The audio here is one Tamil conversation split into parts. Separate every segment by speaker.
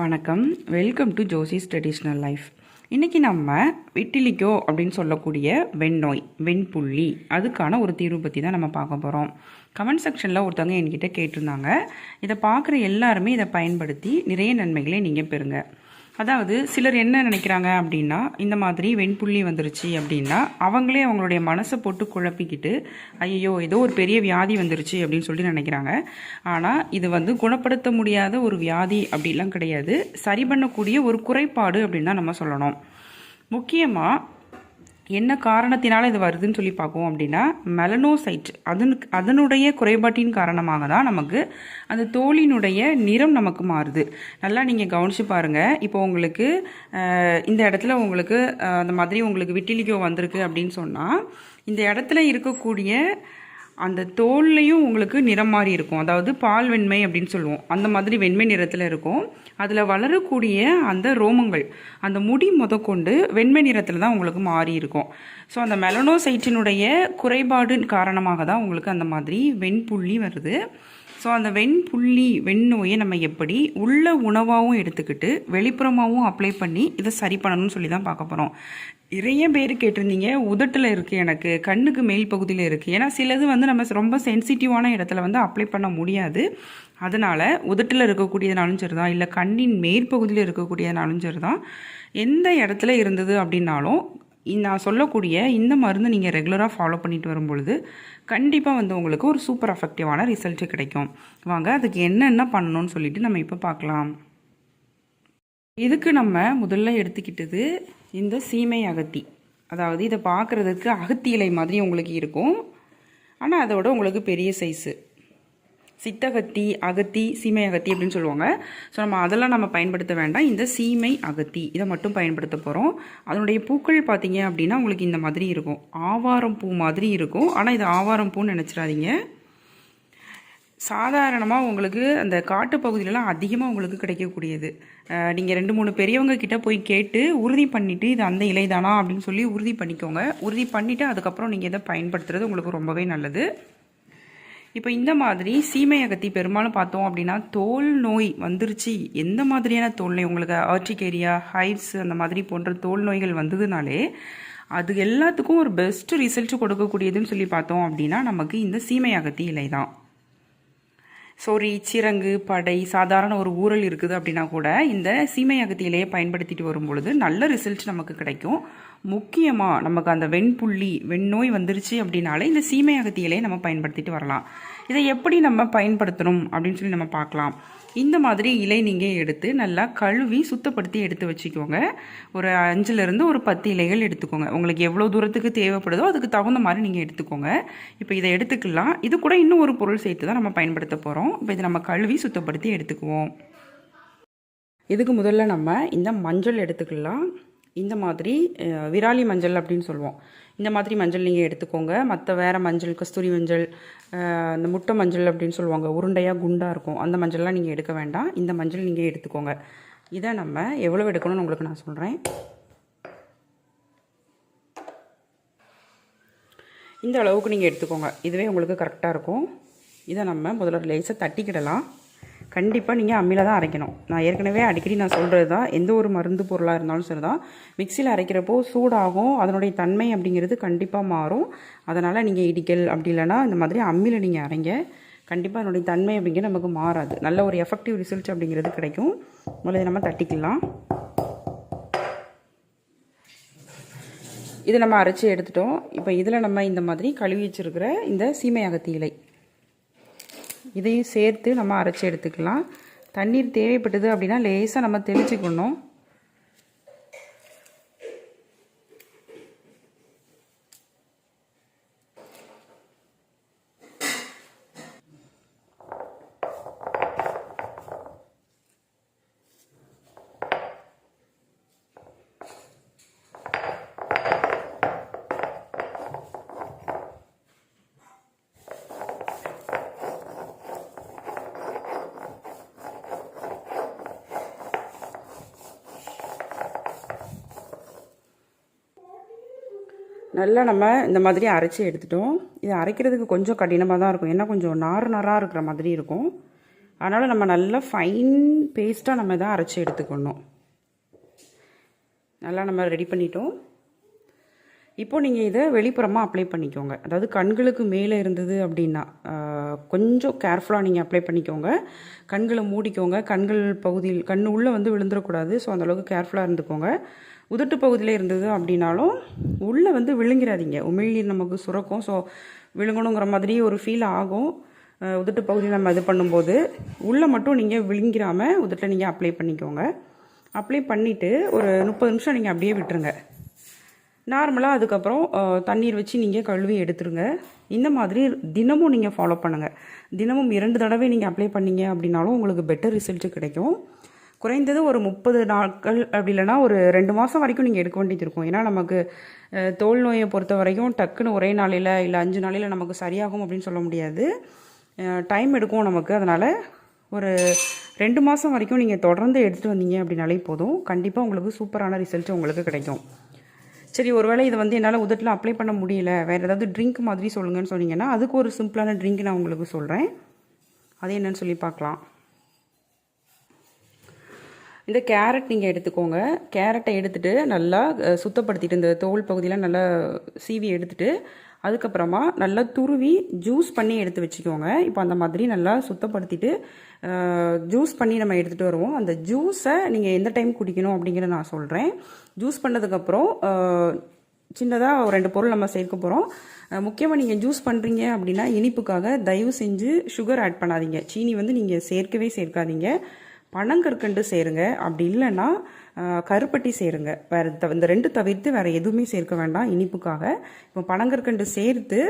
Speaker 1: வணக்கம். Welcome to Josie's traditional life இன்றைக்கி நம்ம விட்டிலிக்கோ அப்படின்னு சொல்லக்கூடிய வெண்ணோய் வெண்புள்ளி அதுக்கான ஒரு தீர்வு பற்றி தான் நம்ம பார்க்க போகிறோம் கமெண்ட் செக்ஷனில் ஒருத்தவங்க என்கிட்ட கேட்டிருந்தாங்க. இதை பார்க்குற எல்லாருமே இதை பயன்படுத்தி நிறைய நன்மைகளை நீங்கள் பெறுங்க. அதாவது சிலர் என்ன நினைக்கிறாங்க அப்படின்னா இந்த மாதிரி வெண்புள்ளி வந்துருச்சு அப்படின்னா அவங்களே அவங்களுடைய மனசை போட்டு குழப்பிக்கிட்டு ஐயோ ஏதோ ஒரு பெரிய வியாதி வந்துருச்சு அப்படின்னு சொல்லி நினைக்கிறாங்க. ஆனால் இது வந்து குணப்படுத்த முடியாத ஒரு வியாதி அப்படிலாம் கிடையாது. சரி பண்ணக்கூடிய ஒரு குறைபாடு அப்படின்னு தான் நம்ம சொல்லணும். முக்கியமாக என்ன காரணத்தினால் இது வருதுன்னு சொல்லி பார்ப்போம் அப்படின்னா மெலனோசைட் அதன் அதனுடைய குறைபாட்டின் காரணமாக தான் நமக்கு அந்த தோலினுடைய நிறம் நமக்கு மாறுது. நல்லா நீங்கள் கவனிச்சு பாருங்கள் இப்போ உங்களுக்கு இந்த இடத்துல உங்களுக்கு அந்த மாதிரி உங்களுக்கு விட்டிலிக்கோ வந்திருக்கு அப்படின்னு சொன்னால் இந்த இடத்துல இருக்கக்கூடிய அந்த தோல்லையும் உங்களுக்கு நிறம் மாறி இருக்கும். அதாவது பால் வெண்மை அப்படின்னு சொல்லுவோம். அந்த மாதிரி வெண்மை நிறத்தில் இருக்கும். அதில் வளரக்கூடிய அந்த ரோமங்கள் அந்த முடி முதற்கொண்டு வெண்மை நிறத்தில் தான் உங்களுக்கு மாறி இருக்கும். ஸோ அந்த மெலனோசைட்டினுடைய குறைபாடு காரணமாக தான் உங்களுக்கு அந்த மாதிரி வெண்புள்ளி வருது. ஸோ அந்த வெண்புள்ளி வெண்ணோயை நம்ம எப்படி உள்ள உணவாகவும் எடுத்துக்கிட்டு வெளிப்புறமாகவும் அப்ளை பண்ணி இதை சரி பண்ணணும்னு சொல்லி தான் பார்க்க போகிறோம் நிறைய பேர் கேட்டிருந்தீங்க. உதட்டில் இருக்குது எனக்கு. கண்ணுக்கு மேல் பகுதியில் இருக்குது ஏன்னா சிலது வந்து நம்ம ரொம்ப சென்சிட்டிவான இடத்துல வந்து அப்ளை பண்ண முடியாது. அதனால் உதட்டில் இருக்கக்கூடியதுனாலும் சரி தான் இல்லை கண்ணின் மேற்பகுதியில் இருக்கக்கூடியதுனாலும் சரி தான் எந்த இடத்துல இருந்தது அப்படின்னாலும் நான் சொல்லக்கூடிய இந்த மருந்து நீங்கள் ரெகுலராக ஃபாலோ பண்ணிட்டு வரும்பொழுது கண்டிப்பாக வந்து உங்களுக்கு ஒரு சூப்பர் எஃபெக்டிவான ரிசல்ட்டு கிடைக்கும். வாங்க அதுக்கு என்னென்ன பண்ணணும்னு சொல்லிட்டு நம்ம இப்போ பார்க்கலாம். இதுக்கு நம்ம முதல்ல எடுத்துக்கிட்டது இந்த சீமை அகத்தி. அதாவது இதை பார்க்குறதுக்கு அகத்தி இலை மாதிரி உங்களுக்கு இருக்கும். ஆனால் அதோட உங்களுக்கு பெரிய சைஸு சித்தகத்தி அகத்தி சீமை அகத்தி அப்படின்னு சொல்லுவாங்க. ஸோ நம்ம அதெல்லாம் நம்ம பயன்படுத்த வேண்டாம். இந்த சீமை அகத்தி இதை மட்டும் பயன்படுத்த போகிறோம் அதனுடைய பூக்கள் பார்த்தீங்க அப்படின்னா உங்களுக்கு இந்த மாதிரி இருக்கும். ஆவாரம் பூ மாதிரி இருக்கும். ஆனால் இது ஆவாரம் பூன்னு நினச்சிடாதீங்க. சாதாரணமாக உங்களுக்கு அந்த காட்டு பகுதியிலலாம் அதிகமாக உங்களுக்கு கிடைக்கக்கூடியது. நீங்கள் ரெண்டு மூணு பெரியவங்க கிட்ட போய் கேட்டு உறுதி பண்ணிவிட்டு இது அந்த இலை தானா அப்படின்னு சொல்லி உறுதி பண்ணிக்கோங்க. உறுதி பண்ணிவிட்டு அதுக்கப்புறம் நீங்கள் இதை பயன்படுத்துறது உங்களுக்கு ரொம்பவே நல்லது. இப்போ இந்த மாதிரி சீமை அகத்தி பெரும்பாலும் பார்த்தோம் அப்படின்னா தோல் நோய் வந்துருச்சு. எந்த மாதிரியான தோல் நோய்? உங்களுக்கு ஆர்டிகேரியா ஹைட்ஸ் அந்த மாதிரி போன்ற தோல் நோய்கள் வந்ததுனாலே அது எல்லாத்துக்கும் ஒரு பெஸ்ட் ரிசல்ட் கொடுக்கக்கூடியதுன்னு சொல்லி பார்த்தோம் அப்படின்னா நமக்கு இந்த சீமை அகத்தி இலை தான். சொறி சிறங்கு படை சாதாரண ஒரு ஊரல் இருக்குது அப்படின்னா கூட இந்த சீமை அகத்தியிலேயே பயன்படுத்திட்டு வரும் பொழுது நல்ல ரிசல்ட் நமக்கு கிடைக்கும். முக்கியமாக நமக்கு அந்த வெண்புள்ளி வெண்ணோய் வந்துருச்சு அப்படின்னாலே இந்த சீமை அகத்தியிலே நம்ம பயன்படுத்திட்டு வரலாம். இதை எப்படி நம்ம பயன்படுத்தணும் அப்படின்னு சொல்லி நம்ம பார்க்கலாம். இந்த மாதிரி இலை நீங்கள் எடுத்து நல்லா கழுவி சுத்தப்படுத்தி எடுத்து வச்சுக்கோங்க. ஒரு அஞ்சுலேருந்து ஒரு பத்து இலைகள் எடுத்துக்கோங்க. உங்களுக்கு எவ்வளோ தூரத்துக்கு தேவைப்படுதோ அதுக்கு தகுந்த மாதிரி நீங்கள் எடுத்துக்கோங்க. இப்போ இதை எடுத்துக்கலாம். இது கூட இன்னும் ஒரு பொருள் சேர்த்து தான் நம்ம பயன்படுத்த போகிறோம் இப்போ இதை நம்ம கழுவி சுத்தப்படுத்தி எடுத்துக்குவோம். இதுக்கு முதல்ல நம்ம இந்த மஞ்சள் எடுத்துக்கலாம். இந்த மாதிரி விராலி மஞ்சள் அப்படின்னு சொல்லுவோம். இந்த மாதிரி மஞ்சள் நீங்கள் எடுத்துக்கோங்க. மற்ற வேறு மஞ்சள் கஸ்தூரி மஞ்சள் இந்த முட்டை மஞ்சள் அப்படின்னு சொல்லுவாங்க. உருண்டையாக குண்டாக இருக்கும். அந்த மஞ்சள்லாம் நீங்கள் எடுக்க வேண்டாம். இந்த மஞ்சள் நீங்கள் எடுத்துக்கோங்க. இதை நம்ம எவ்வளோ எடுக்கணும்னு உங்களுக்கு நான் சொல்கிறேன் இந்த அளவுக்கு நீங்கள் எடுத்துக்கோங்க. இதுவே உங்களுக்கு கரெக்டாக இருக்கும். இதை நம்ம முதல்ல லேசாக தட்டிக்கிடலாம். கண்டிப்பாக நீங்கள் அம்மியில் தான் அரைக்கணும். நான் ஏற்கனவே அடிக்கடி நான் சொல்கிறது தான் எந்த ஒரு மருந்து பொருளாக இருந்தாலும் சரி தான் மிக்சியில் அரைக்கிறப்போ சூடாகும் அதனுடைய தன்மை அப்படிங்கிறது கண்டிப்பாக மாறும். அதனால் நீங்கள் இடிக்கல் அப்படி இல்லைன்னா இந்த மாதிரி அம்மியில் நீங்கள் அரைங்க. கண்டிப்பாக அதனுடைய தன்மை அப்படிங்கிறது நமக்கு மாறாது. நல்ல ஒரு எஃபெக்டிவ் ரிசல்ட் அப்படிங்கிறது கிடைக்கும். முதல்ல நம்ம தட்டிக்கலாம். இது நம்ம அரைச்சி எடுத்துட்டோம். இப்போ இதில் நம்ம இந்த மாதிரி கழுவி வச்சிருக்கிற இந்த சீமையகத்தி இலை இதையும் சேர்த்து நம்ம அரைச்சி எடுத்துக்கலாம். தண்ணீர் தேவைப்பட்டது அப்படின்னா லேசாக நம்ம தெளிச்சுக்கணும். நல்லா நம்ம இந்த மாதிரி அரைச்சி எடுத்துட்டோம். இது அரைக்கிறதுக்கு கொஞ்சம் கடினமாக தான் இருக்கும். ஏன்னா கொஞ்சம் நார் நாராக இருக்கிற மாதிரி இருக்கும். அதனால் நம்ம நல்லா ஃபைன் பேஸ்ட்டாக நம்ம இதை அரைச்சி எடுத்துக்கணும். நல்லா நம்ம ரெடி பண்ணிட்டோம். இப்போ நீங்கள் இதை வெளிப்புறமாக அப்ளை பண்ணிக்கோங்க. அதாவது கண்களுக்கு மேலே இருந்தது அப்படின்னா கொஞ்சம் கேர்ஃபுல்லாக நீங்கள் அப்ளை பண்ணிக்கோங்க. கண்களை மூடிக்கோங்க. கண்கள் பகுதியில் கண் உள்ளே வந்து விழுந்துடக்கூடாது ஸோ அந்தளவுக்கு கேர்ஃபுல்லாக இருந்துக்கோங்க. உதட்டு பகுதியில் இருந்தது அப்படின்னாலும் உள்ளே வந்து விழுங்கிறாதீங்க. உமிழ்நீர் நமக்கு சுரக்கும். ஸோ விழுங்கணுங்கிற மாதிரி ஒரு ஃபீல் ஆகும். உதட்டு பகுதியில் நம்ம இது பண்ணும்போது உள்ளே மட்டும் நீங்கள் விழுங்கிறாமல் உதட்டில் நீங்கள் அப்ளை பண்ணிக்கோங்க. அப்ளை பண்ணிவிட்டு ஒரு முப்பது நிமிஷம் நீங்கள் அப்படியே விட்டுருங்க. நார்மலாக அதுக்கப்புறம் தண்ணீர் வச்சு நீங்கள் கழுவி எடுத்துருங்க. இந்த மாதிரி தினமும் நீங்கள் ஃபாலோ பண்ணுங்கள் தினமும் இரண்டு தடவை நீங்கள் அப்ளை பண்ணீங்க அப்படின்னாலும் உங்களுக்கு பெட்டர் ரிசல்ட்டு கிடைக்கும். குறைந்தது ஒரு முப்பது நாட்கள் அப்படி இல்லைன்னா ஒரு ரெண்டு மாதம் வரைக்கும் நீங்கள் எடுக்க வேண்டியது இருக்கும். ஏன்னா நமக்கு தோல் நோயை பொறுத்த வரைக்கும் டக்குன்னு ஒரே நாளையில் இல்லை அஞ்சு நாளையில் நமக்கு சரியாகும் அப்படின்னு சொல்ல முடியாது. டைம் எடுக்கும் நமக்கு. அதனால் ஒரு ரெண்டு மாதம் வரைக்கும் நீங்கள் தொடர்ந்து எடுத்துகிட்டு வந்தீங்க அப்படின்னாலே போதும். கண்டிப்பாக உங்களுக்கு சூப்பரான ரிசல்ட் உங்களுக்கு கிடைக்கும். சரி ஒருவேளை இதை வந்து என்னால் உதட்டில் அப்ளை பண்ண முடியல. வேறு ஏதாவது ட்ரிங்க் மாதிரி சொல்லுங்கன்னு சொன்னீங்கன்னா அதுக்கு ஒரு சிம்பிளான ட்ரிங்க் நான் உங்களுக்கு சொல்கிறேன் அது என்னன்னு சொல்லி பார்க்கலாம். இந்த கேரட் நீங்கள் எடுத்துக்கோங்க. கேரட்டை எடுத்துகிட்டு நல்லா சுத்தப்படுத்திட்டு இந்த தோல் பகுதியெலாம் நல்லா சீவி எடுத்துகிட்டு அதுக்கப்புறமா நல்லா துருவி ஜூஸ் பண்ணி எடுத்து வச்சுக்கோங்க. இப்போ அந்த மாதிரி நல்லா சுத்தப்படுத்திட்டு ஜூஸ் பண்ணி நம்ம எடுத்துகிட்டு வருவோம். அந்த ஜூஸை நீங்கள் எந்த டைம் குடிக்கணும் அப்படிங்கிறத நான் சொல்கிறேன் ஜூஸ் பண்ணதுக்கப்புறம் சின்னதாக ஒரு ரெண்டு பொருள் நம்ம சேர்க்க போகிறோம் முக்கியமாக நீங்கள் ஜூஸ் பண்ணுறீங்க அப்படின்னா இனிப்புக்காக தயவு செஞ்சு சுகர் ஆட் பண்ணாதீங்க. சீனி வந்து நீங்கள் சேர்க்கவே சேர்க்காதீங்க. பனங்கற்கண்டு சேருங்க. அப்படி இல்லைன்னா கருப்பட்டி சேருங்க. வேறு த இந்த ரெண்டு தவிர்த்து வேறு எதுவுமே சேர்க்க வேண்டாம் இனிப்புக்காக. இப்போ பனங்கற்கண்டு சேர்த்து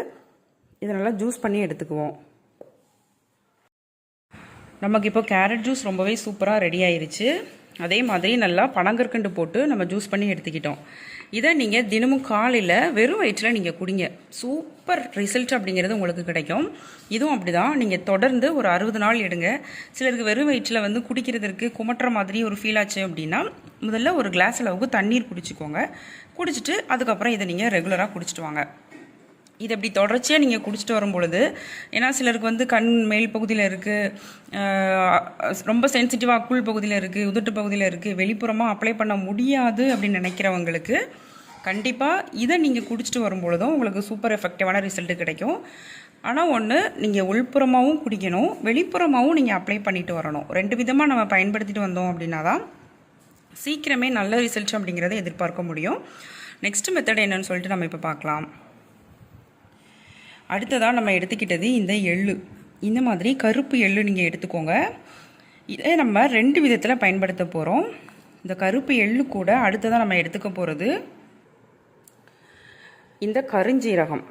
Speaker 1: இதை நல்லா ஜூஸ் பண்ணி எடுத்துக்குவோம். நமக்கு இப்போ கேரட் ஜூஸ் ரொம்பவே சூப்பராக ரெடி ஆயிருச்சு. அதே மாதிரி நல்லா பனங்கற்கண்டு போட்டு நம்ம ஜூஸ் பண்ணி எடுத்துக்கிட்டோம். இதை நீங்கள் தினமும் காலையில் வெறும் வயிற்றில் நீங்கள் குடிங்க. சூப்பர் ரிசல்ட் அப்படிங்கிறது உங்களுக்கு கிடைக்கும். இதுவும் அப்படி தான் நீங்கள் தொடர்ந்து ஒரு அறுபது நாள் எடுங்க. சிலருக்கு வெறும் வயிற்றில் வந்து குடிக்கிறதுக்கு குமட்டுற மாதிரி ஒரு ஃபீல் ஆச்சு அப்படின்னா முதல்ல ஒரு கிளாஸ் அளவுக்கு தண்ணீர் குடிச்சிக்கோங்க. குடிச்சிட்டு அதுக்கப்புறம் இதை நீங்கள் ரெகுலராக குடிச்சிட்டு வாங்க. இது அப்படி தொடர்ச்சியாக நீங்கள் குடிச்சிட்டு வரும் பொழுது ஏன்னா சிலருக்கு வந்து கண் மேல் பகுதியில் இருக்குது ரொம்ப சென்சிட்டிவாக அக்குள் பகுதியில் இருக்குது உதட்டு பகுதியில் இருக்குது வெளிப்புறமாக அப்ளை பண்ண முடியாது அப்படின்னு நினைக்கிறவங்களுக்கு கண்டிப்பாக இதை நீங்கள் குடிச்சிட்டு வரும் பொழுதும் உங்களுக்கு சூப்பர் எஃபெக்டிவான ரிசல்ட்டு கிடைக்கும். ஆனால் ஒன்று நீங்கள் உள்புறமாகவும் குடிக்கணும் வெளிப்புறமாகவும் நீங்கள் அப்ளை பண்ணிட்டு வரணும். ரெண்டு விதமாக நம்ம பயன்படுத்திட்டு வந்தோம் அப்படின்னா தான் சீக்கிரமே நல்ல ரிசல்ட் அப்படிங்கிறத எதிர்பார்க்க முடியும். நெக்ஸ்ட் மெத்தட் என்னன்னு சொல்லிட்டு நம்ம இப்போ பார்க்கலாம். அடுத்ததாக நம்ம எடுத்துக்கிட்டது இந்த எள்ளு. இந்த மாதிரி கருப்பு எள்ளு நீங்கள் எடுத்துக்கோங்க. இதை நம்ம ரெண்டு விதத்தில் பயன்படுத்த போகிறோம் இந்த கருப்பு எள்ளு கூட அடுத்ததாக நம்ம எடுத்துக்க போகிறது இந்த கருஞ்சீரகம்.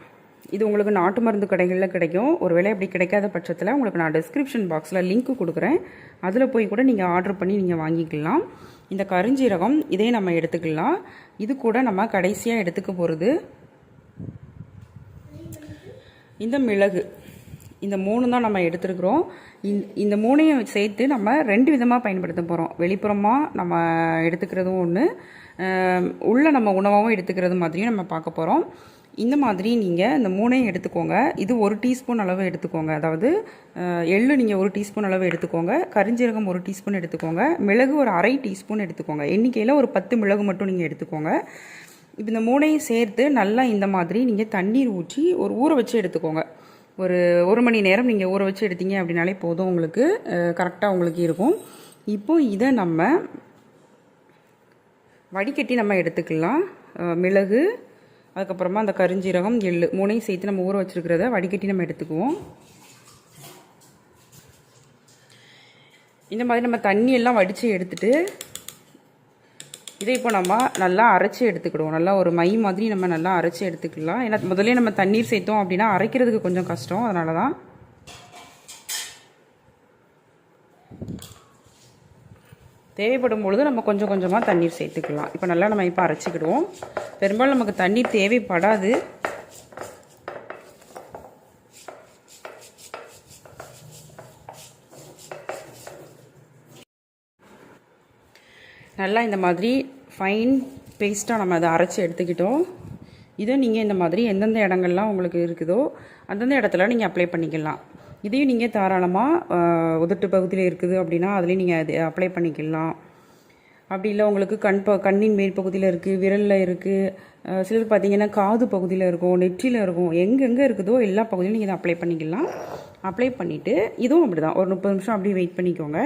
Speaker 1: இது உங்களுக்கு நாட்டு மருந்து கடைகளில் கிடைக்கும். ஒருவேளை அப்படி கிடைக்காத பட்சத்தில் உங்களுக்கு நான் டிஸ்கிரிப்ஷன் பாக்ஸில் லிங்க் கொடுக்குறேன். அதில் போய் கூட நீங்கள் ஆர்டர் பண்ணி நீங்கள் வாங்கிக்கலாம். இந்த கருஞ்சீரகம் இதே நம்ம எடுத்துக்கலாம். இது கூட நம்ம கடைசியாக எடுத்துக்க போகிறது இந்த மிளகு. இந்த மூணு தான் நம்ம எடுத்துருக்குறோம். இந்த- இந்த மூணையும் சேர்த்து நம்ம ரெண்டு விதமாக பயன்படுத்த போகிறோம் வெளிப்புறமாக நம்ம எடுத்துக்கிறதும் ஒன்று உள்ளே நம்ம உணவாகவும் எடுத்துக்கிறது மாதிரியும் நம்ம பார்க்க போகிறோம் இந்த மாதிரி நீங்கள் இந்த மூணையும் எடுத்துக்கோங்க. இது ஒரு டீஸ்பூன் அளவு எடுத்துக்கோங்க. அதாவது எள்ளு நீங்கள் ஒரு டீஸ்பூன் அளவு எடுத்துக்கோங்க. கரிஞ்சீரகம் ஒரு டீஸ்பூன் எடுத்துக்கோங்க. மிளகு ஒரு அரை டீஸ்பூன் எடுத்துக்கோங்க. எண்ணிக்கையில் ஒரு பத்து மிளகு மட்டும் நீங்கள் எடுத்துக்கோங்க. இப்போ இந்த மூணையும் சேர்த்து நல்லா இந்த மாதிரி நீங்கள் தண்ணீர் ஊற்றி ஒரு ஊற வச்சு எடுத்துக்கோங்க. ஒரு ஒரு மணி நேரம் நீங்கள் ஊற வச்சு எடுத்தீங்க அப்படின்னாலே போதும் உங்களுக்கு. கரெக்டாக உங்களுக்கு இருக்கும். இப்போ இதை நம்ம வடிகட்டி நம்ம எடுத்துக்கலாம். மிளகு அதுக்கப்புறமா அந்த கருஞ்சீரகம் எள் மூணையும் சேர்த்து நம்ம ஊற வச்சுருக்கிறத வடிகட்டி நம்ம எடுத்துக்குவோம். இந்த மாதிரி நம்ம தண்ணியெல்லாம் வடித்து எடுத்துகிட்டு இதை இப்போ நம்ம நல்லா அரைச்சி எடுத்துக்கிடுவோம். நல்லா ஒரு மை மாதிரி நம்ம நல்லா அரைச்சி எடுத்துக்கலாம். ஏன்னா முதல்ல நம்ம தண்ணீர் சேர்த்தோம் அப்படின்னா அரைக்கிறதுக்கு கொஞ்சம் கஷ்டம். அதனால தான் தேவைப்படும் பொழுது நம்ம கொஞ்சம் கொஞ்சமாக தண்ணீர் சேர்த்துக்கலாம். இப்போ நல்லா நம்ம இப்போ அரைச்சிக்கிடுவோம். பெரும்பாலும் நமக்கு தண்ணீர் தேவைப்படாது. நல்லா இந்த மாதிரி ஃபைன் பேஸ்ட்டாக நம்ம அதை அரைச்சி எடுத்துக்கிட்டோம். இதை நீங்கள் இந்த மாதிரி எந்தெந்த இடங்கள்லாம் உங்களுக்கு இருக்குதோ அந்தந்த இடத்துல நீங்கள் அப்ளை பண்ணிக்கலாம். இதையும் நீங்கள் தாராளமாக உதட்டு பகுதியில் இருக்குது அப்படின்னா அதுலேயும் நீங்கள் அது அப்ளை பண்ணிக்கலாம். அப்படி இல்லை உங்களுக்கு கண் ப கண்ணின் மேற்பகுதியில் இருக்குது விரலில் இருக்குது சிலர் பார்த்தீங்கன்னா காது பகுதியில் இருக்கும் நெற்றியில் இருக்கும் எங்கெங்கே இருக்குதோ எல்லா பகுதியிலும் நீங்கள் இதை அப்ளை பண்ணிக்கலாம். அப்ளை பண்ணிவிட்டு இதுவும் அப்படி தான் ஒரு முப்பது நிமிஷம் அப்படியே வெயிட் பண்ணிக்கோங்க.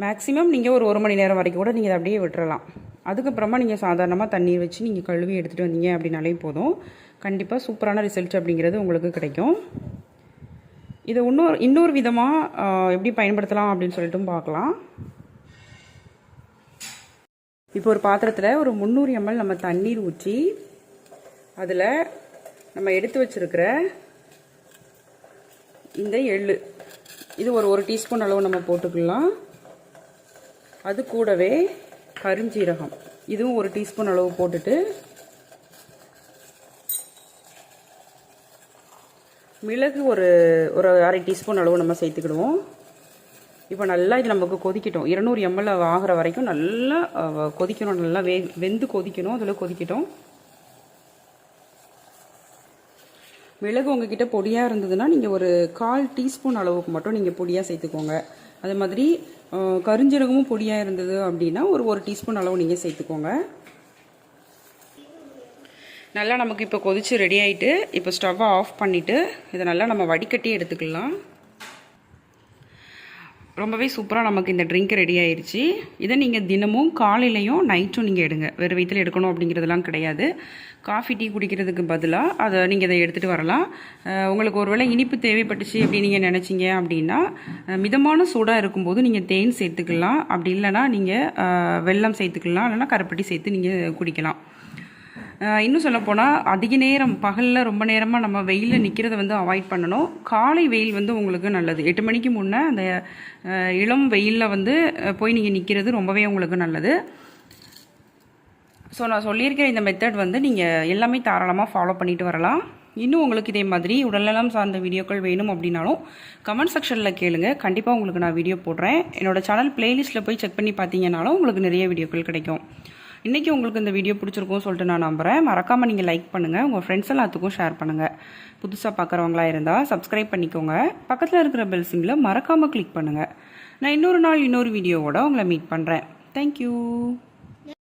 Speaker 1: மேக்ஸிமம் நீங்கள் ஒரு ஒரு மணி நேரம் வரைக்கும் கூட நீங்கள் அதை அப்படியே விட்டுறலாம். அதுக்கப்புறமா நீங்கள் சாதாரணமாக தண்ணீர் வச்சு நீங்கள் கழுவி எடுத்துகிட்டு வந்தீங்க அப்படின்னாலே போதும். கண்டிப்பாக சூப்பரான ரிசல்ட் அப்படிங்கிறது உங்களுக்கு கிடைக்கும். இதை இன்னொரு இன்னொரு விதமாக எப்படி பயன்படுத்தலாம் அப்படின்னு சொல்லிட்டும் பார்க்கலாம். இப்போ ஒரு பாத்திரத்தில் ஒரு முந்நூறு எம்எல் நம்ம தண்ணீர் ஊற்றி அதில் நம்ம எடுத்து வச்சிருக்கிற இந்த எள்ளு. இது ஒரு ஒரு டீஸ்பூன் அளவு நம்ம போட்டுக்கலாம். அது கூடவே கருஞ்சீரகம். இதுவும் ஒரு டீஸ்பூன் அளவு போட்டுட்டு மிளகு ஒரு ஒரு அரை டீஸ்பூன் அளவு நம்ம சேர்த்துக்கிடுவோம். இப்போ நல்லா இது நமக்கு கொதிக்கட்டும். இருநூறு எம்எல் ஆகிற வரைக்கும் நல்லா கொதிக்கணும். நல்லா வே வெந்து கொதிக்கணும். அதில் கொதிக்கட்டும். மிளகு உங்ககிட்ட பொடியாக இருந்ததுன்னா நீங்கள் ஒரு கால் டீஸ்பூன் அளவுக்கு மட்டும் நீங்கள் பொடியாக சேர்த்துக்கோங்க. அது மாதிரி கருஞ்சீரகமும் பொடியாக இருந்தது அப்படின்னா ஒரு ஒரு டீஸ்பூன் அளவு நீங்கள் சேர்த்துக்கோங்க. நல்லா நமக்கு இப்போ கொதிச்சு ரெடி ஆகிட்டு இப்போ ஸ்டவ்வை ஆஃப் பண்ணிவிட்டு இதை நல்லா நம்ம வடிகட்டி எடுத்துக்கலாம். ரொம்பவே சூப்பராக நமக்கு இந்த ட்ரிங்க் ரெடி ஆயிடுச்சு இதை நீங்கள் தினமும் காலையிலையும் நைட்டும் நீங்கள் எடுங்க. வெறும் வயிற்றில் எடுக்கணும் அப்படிங்கிறதுலாம் கிடையாது. காஃபி டீ குடிக்கிறதுக்கு பதிலாக அதை நீங்கள் இதை எடுத்துகிட்டு வரலாம். உங்களுக்கு ஒருவேளை இனிப்பு தேவைப்பட்டுச்சு அப்படின்னு நீங்கள் நினச்சிங்க அப்படின்னா மிதமான சூடாக இருக்கும்போது நீங்கள் தேன் சேர்த்துக்கலாம். அப்படி இல்லைன்னா நீங்கள் வெல்லம் சேர்த்துக்கலாம். இல்லைன்னா கருப்பட்டி சேர்த்து நீங்கள் குடிக்கலாம். இன்னும் சொல்லப்போனால் அதிக நேரம் பகலில் ரொம்ப நேரமாக நம்ம வெயிலில் நிற்கிறத வந்து அவாய்ட் பண்ணணும். காலை வெயில் வந்து உங்களுக்கு நல்லது. எட்டு மணிக்கு முன்னே அந்த இளம் வெயிலில் வந்து போய் நீங்கள் நிற்கிறது ரொம்பவே உங்களுக்கு நல்லது. ஸோ நான் சொல்லியிருக்கிற இந்த மெத்தட் வந்து நீங்கள் எல்லாமே தாராளமாக ஃபாலோ பண்ணிட்டு வரலாம். இன்னும் உங்களுக்கு இதே மாதிரி உடல்நலம் சார்ந்த வீடியோக்கள் வேணும் அப்படின்னாலும் கமெண்ட் செக்ஷனில் கேளுங்க. கண்டிப்பாக உங்களுக்கு நான் வீடியோ போடுறேன். என்னோடய சேனல் பிளேலிஸ்ட்டில் போய் செக் பண்ணி பார்த்தீங்கன்னாலும் உங்களுக்கு நிறைய வீடியோக்கள் கிடைக்கும். இன்றைக்கி உங்களுக்கு இந்த வீடியோ பிடிச்சிருக்கும்னு சொல்லிட்டு நான் நம்புகிறேன் மறக்காமல் நீங்கள் லைக் பண்ணுங்கள் உங்கள் ஃப்ரெண்ட்ஸ் எல்லாத்துக்கும் ஷேர் பண்ணுங்கள் புதுசாக பார்க்குறவங்களா இருந்தால் சப்ஸ்கிரைப் பண்ணிக்கோங்க. பக்கத்தில் இருக்கிற பெல் சிம்மில் மறக்காமல் கிளிக் பண்ணுங்கள் நான் இன்னொரு நாள் இன்னொரு வீடியோவோட உங்களை மீட் பண்ணுறேன் தேங்க்யூ